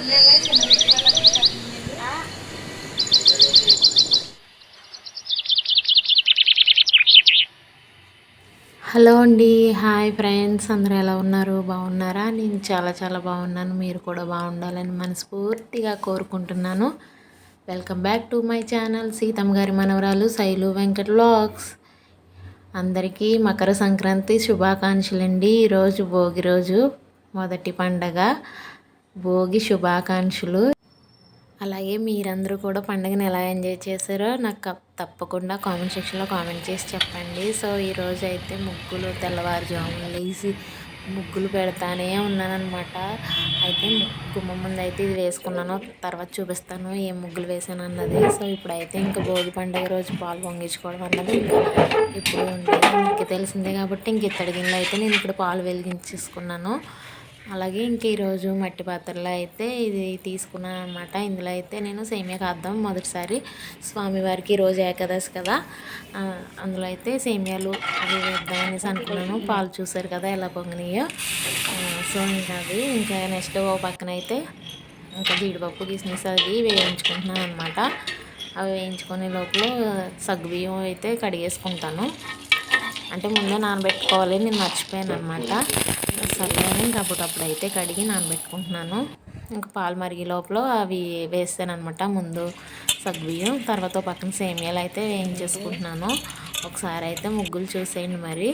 Hello అండి hi friends అందరూ ఎలా ఉన్నారు? బాగున్నారా? నేను చాలా చాలా బాగున్నాను మీరు కూడా బాగుండాలని మనస్ఫూర్తిగా కోరుకుంటున్నాను. Welcome back to my channel Seethamma గారి మనవరాలు శైలు వెంకట్ వ్లాగ్స్ అందరికీ మకర సంక్రాంతి శుభాకాంక్షలు అండి ఈరోజు భోగి రోజు మొదటి పండగ. భోగి శుభాకాంక్షలు. అలాగే మీరందరూ కూడా పండుగను ఎలా ఎంజాయ్ చేశారో నాకు తప్పకుండా కామెంట్ సెక్షన్లో కామెంట్ చేసి చెప్పండి. సో ఈరోజు అయితే ముగ్గులు తెల్లవారుజామున లేచి ముగ్గులు పెడతానే ఉన్నానమాట అయితే గుమ్మ ముందు అయితే ఇది వేసుకున్నాను తర్వాత చూపిస్తాను ఏం ముగ్గులు వేసాను అన్నది. సో ఇప్పుడైతే ఇంకా భోగి పండుగ రోజు పాలు పొంగించుకోవడం అన్నది ఇంకా ఇప్పుడు ఉంటుంది. మీకు తెలిసిందే కాబట్టి ఇంక ఇత్తడి గిన్నెలు అయితే నేను ఇక్కడ పాలు వెలిగించేసుకున్నాను. అలాగే ఇంక ఈరోజు మట్టి పాత్రలో అయితే ఇది తీసుకున్నాను అనమాట ఇందులో అయితే నేను సేమియా కాద్దాం మొదటిసారి. స్వామివారికి ఈరోజు ఏకాదశి కదా. అందులో అయితే సేమియాలు అవి వేద్దాం అనేసి అనుకున్నాను. పాలు చూసారు కదా ఎలా పొంగినాయో. సో ఇంకా అది ఇంకా నెక్స్ట్ ఓ పక్కన అయితే ఇంకా జీడిపప్పు కిస్మిస్ అది వేయించుకుంటున్నాను అనమాట అవి వేయించుకునే లోపల సగ్గుబియ్యం అయితే కడిగేసుకుంటాను. అంటే ముందే నానబెట్టుకోవాలి నేను మర్చిపోయాను అనమాట సరిపోయాను ఇంకా అప్పుడప్పుడు అయితే కడిగి నానబెట్టుకుంటున్నాను. ఇంకా పాలు మరిగి లోపల అవి వేస్తానమాట అనమాట ముందు సగ్గుబియ్యం తర్వాత పక్కన సేమియాలు అయితే వేయించేసుకుంటున్నాను. ఒకసారి అయితే ముగ్గులు చూసేయండి మరి.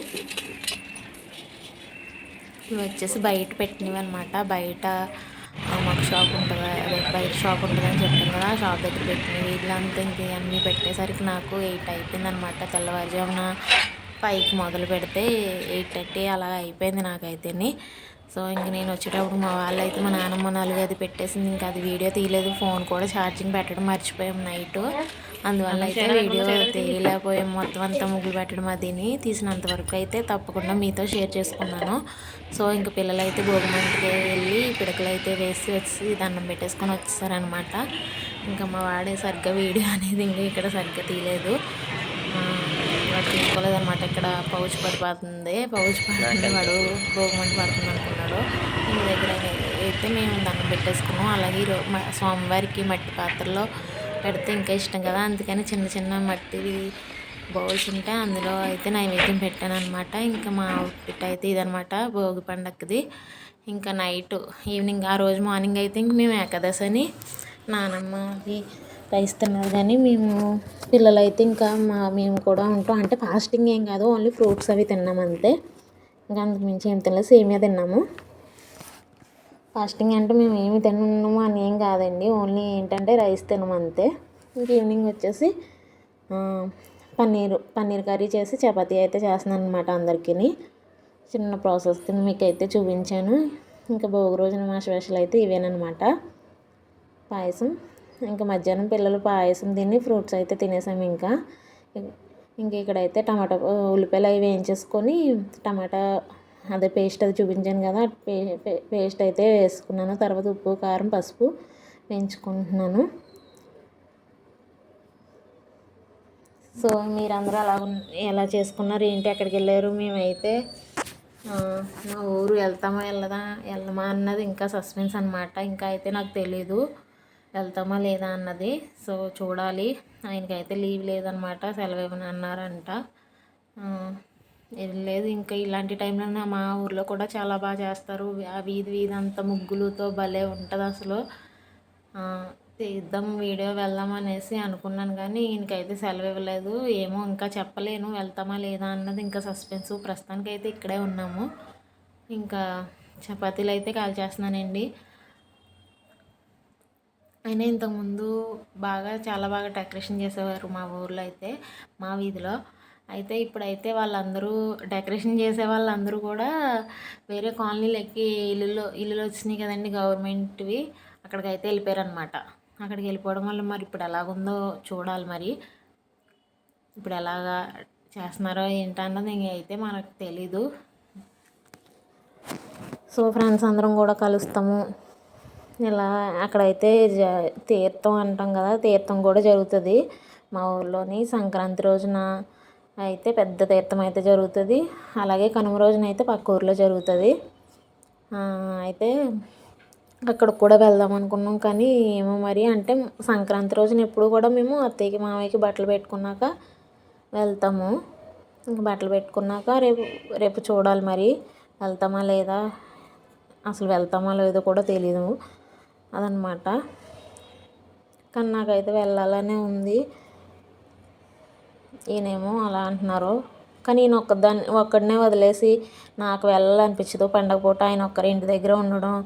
ఇవి వచ్చేసి బయట పెట్టినవి అనమాట బయట మాకు షాప్ ఉంటుంది అదే బయట షాప్ ఉంటుంది అని చెప్పాను కదా షాప్ దగ్గర పెట్టినవి. వీళ్ళంతా ఇంక అన్నీ పెట్టేసరికి నాకు ఎయిట్ అయిపోయింది అనమాట తెల్లవారుజామున. పైకి మొదలు పెడితే ఎయిట్ థర్టీ అలా అయిపోయింది నాకైతేని. సో ఇంక నేను వచ్చేటప్పుడు మా వాళ్ళు అయితే మా నాన్నమ్మ నాలుగు అది పెట్టేసింది. ఇంకా అది వీడియో తీయలేదు ఫోన్ కూడా ఛార్జింగ్ పెట్టడం మర్చిపోయాం నైట్. అందువల్ల అయితే వీడియో తీయలేకపోయాం. మొత్తం అంతా ముగ్గులు పెట్టడం అదిని తీసినంత వరకు అయితే తప్పకుండా మీతో షేర్ చేసుకున్నాను. సో ఇంక పిల్లలు అయితే భోగిమంటికి వెళ్ళి పిడకలు అయితే వేసి వచ్చి దండం పెట్టేసుకొని వచ్చేసారనమాట ఇంకా మా వాడే సరిగ్గా వీడియో అనేది ఇంకా ఇక్కడ సరిగ్గా తీయలేదు. తీసుకోలేదు అనమాట ఇక్కడ పౌచ్ పడిపోతుంది. పౌచ్ పడుతుంది వాడు భోగమంట పడుతుంది అనుకున్నాడు. ఇంటి దగ్గర అయితే మేము దండం పెట్టేసుకున్నాం. అలాగే స్వామివారికి మట్టి పాత్రలో పెడితే ఇంకా ఇష్టం కదా. అందుకని చిన్న చిన్న మట్టి బౌల్స్ ఉంటే అందులో అయితే నైవేద్యం పెట్టాను అనమాట ఇంకా మా అవుట్ఫిట్ అయితే ఇదనమాట భోగి పండగది ఇంకా నైట్ ఈవినింగ్ ఆ రోజు మార్నింగ్ అయితే ఇంక మేము ఏకాదశి అని నానమ్మది రైస్ తిన్నారు కానీ మేము పిల్లలైతే ఇంకా మా మేము కూడా ఉంటాం. అంటే ఫాస్టింగ్ ఏం కాదు ఓన్లీ ఫ్రూట్స్ అవి తిన్నాము అంతే. ఇంకా అందుకు మించి ఏం తినలేదు. సేమియా తిన్నాము. ఫాస్టింగ్ అంటే మేము ఏమి తిన్నాము అని ఏం కాదండి. ఓన్లీ ఏంటంటే రైస్ తినము అంతే. ఇంక ఈవినింగ్ వచ్చేసి పన్నీర్ పన్నీర్ కర్రీ చేసి చపాతీ అయితే చేస్తున్నాను అనమాట అందరికీ చిన్న ప్రాసెస్ మీకు అయితే చూపించాను. ఇంకా భోగి రోజున మా స్పెషల్ అయితే ఇవేనమాట పాయసం. ఇంకా మధ్యాహ్నం పిల్లలు పాయసం తిని ఫ్రూట్స్ అయితే తినేసాము ఇంకా. ఇంక ఇక్కడైతే టమాటా ఉల్లిపాయలు అవి వేయించేసుకొని టమాటా అదే పేస్ట్ అది చూపించాను కదా పేస్ట్ అయితే వేసుకున్నాను. తర్వాత ఉప్పు కారం పసుపు వేయించుకుంటున్నాను. సో మీరందరూ అలా ఎలా చేసుకున్నారు? ఏంటి ఎక్కడికి వెళ్ళారు? మేమైతే మా ఊరు వెళ్తామా వెళ్ళదా వెళ్ళమా అన్నది ఇంకా సస్పెన్స్ అనమాట ఇంకా అయితే నాకు తెలీదు. వెళ్తామా లేదా అన్నది. సో చూడాలి. ఆయనకైతే లీవ్ లేదనమాట సెలవు ఇవ్వని అన్నారంట. లేదు. ఇంకా ఇలాంటి టైంలో మా ఊర్లో కూడా చాలా బాగా చేస్తారు. ఆ వీధి వీధి అంతా ముగ్గులతో భలే ఉంటుంది అసలు. తీద్దాం వీడియో వెళ్దాం అనేసి అనుకున్నాను కానీ ఈయనకైతే సెలవు ఇవ్వలేదు. ఏమో ఇంకా చెప్పలేను. వెళ్తామా లేదా అన్నది ఇంకా సస్పెన్స్. ప్రస్తుతానికి అయితే ఇక్కడే ఉన్నాము. ఇంకా చపాతీలు అయితే కాల్ చేస్తున్నానండి. అయినా ఇంతకుముందు బాగా చాలా బాగా డెకరేషన్ చేసేవారు మా ఊర్లో అయితే మా వీధిలో. అయితే ఇప్పుడైతే వాళ్ళందరూ డెకరేషన్ చేసే వాళ్ళందరూ కూడా వేరే కాలనీలు ఎక్కి ఇల్లులో ఇల్లులు వచ్చినాయి కదండి గవర్నమెంట్వి. అక్కడికి అయితే వెళ్ళిపోయారు అనమాట అక్కడికి వెళ్ళిపోవడం వల్ల మరి ఇప్పుడు ఎలాగుందో చూడాలి మరి. ఇప్పుడు ఎలాగా చేస్తున్నారో ఏంటన్నది అయితే మనకు తెలీదు. సో ఫ్రెండ్స్ అందరం కూడా కలుస్తాము. ఇలా అక్కడైతే జ తీర్థం అంటాం కదా తీర్థం కూడా జరుగుతుంది. మా ఊర్లోని సంక్రాంతి రోజున అయితే పెద్ద తీర్థం అయితే జరుగుతుంది. అలాగే కనుమ రోజున అయితే పక్క ఊర్లో జరుగుతుంది. అయితే అక్కడికి కూడా వెళ్దాం అనుకున్నాం కానీ ఏమో మరి అంటే సంక్రాంతి రోజున ఎప్పుడు కూడా మేము అత్తయ్యకి మామయ్యకి బట్టలు పెట్టుకున్నాక వెళ్తాము. ఇంక బట్టలు పెట్టుకున్నాక రేపు రేపు చూడాలి మరి. వెళ్తామా లేదా? అసలు వెళ్తామా లేదో కూడా తెలియదు అదనమాట. కానీ నాకైతే వెళ్ళాలనే ఉంది. ఈయనేమో అలా అంటున్నారు. కానీ ఈయన ఒక్కదాన్ని ఒక్కడినే వదిలేసి నాకు వెళ్ళాలనిపించదు. పండగ పూట ఆయన ఒక్కరి ఇంటి దగ్గర ఉండడం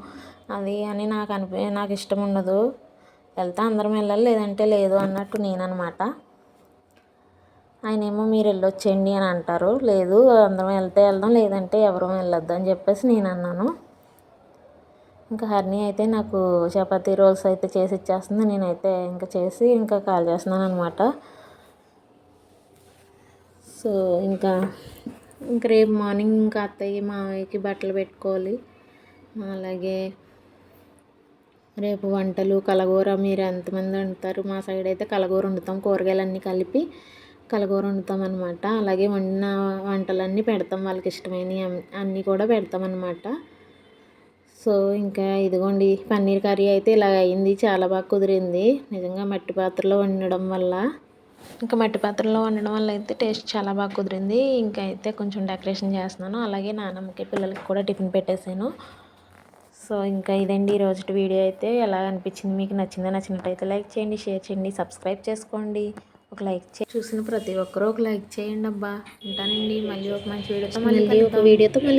అది అని నాకు అనిపి నాకు ఇష్టం ఉండదు. వెళ్తే అందరం వెళ్ళాలి లేదంటే లేదు అన్నట్టు నేను అనమాట ఆయన ఏమో మీరు వెళ్ళొచ్చేయండి అని అంటారు. లేదు అందరం వెళ్తే వెళ్దాం లేదంటే ఎవరు వెళ్ళొద్దు అని చెప్పేసి నేను అన్నాను ఇంకా హర్ని అయితే నాకు చపాతీ రోల్స్ అయితే చేసి ఇచ్చేస్తుంది. నేనైతే ఇంకా చేసి ఇంకా కాల్ చేస్తున్నాను అనమాట సో ఇంకా ఇంక రేపు మార్నింగ్ ఇంకా అత్తయ్య మావయ్యకి బట్టలు పెట్టుకోవాలి. అలాగే రేపు వంటలు కలగూర మీరు ఎంతమంది వండుతారు? మా సైడ్ అయితే కలగూర వండుతాం. కూరగాయలన్నీ కలిపి కలగూర వండుతాం అనమాట అలాగే వండిన వంటలన్నీ పెడతాం. వాళ్ళకి ఇష్టమైనవి అన్నీ కూడా పెడతాం అనమాట సో ఇంకా ఇదిగోండి పన్నీర్ కర్రీ అయితే ఇలా అయింది చాలా బాగా కుదిరింది. నిజంగా మట్టి పాత్రలో వండడం వల్ల ఇంకా మట్టి పాత్రలో వండడం వల్ల అయితే టేస్ట్ చాలా బాగా కుదిరింది. ఇంకా అయితే కొంచెం డెకరేషన్ చేస్తున్నాను. అలాగే నాన్నమ్మకి పిల్లలకి కూడా టిఫిన్ పెట్టేశాను. సో ఇంకా ఇదండి ఈరోజు వీడియో అయితే. ఎలా అనిపించింది మీకు నచ్చిందో నచ్చినట్టయితే లైక్ చేయండి షేర్ చేయండి సబ్స్క్రైబ్ చేసుకోండి. ఒక లైక్ చే చూసిన ప్రతి ఒక్కరూ ఒక లైక్ చేయండి అబ్బా. ఉంటానండి మళ్ళీ ఒక మంచి వీడియోతో మళ్ళీ ఒక వీడియోతో మళ్ళీ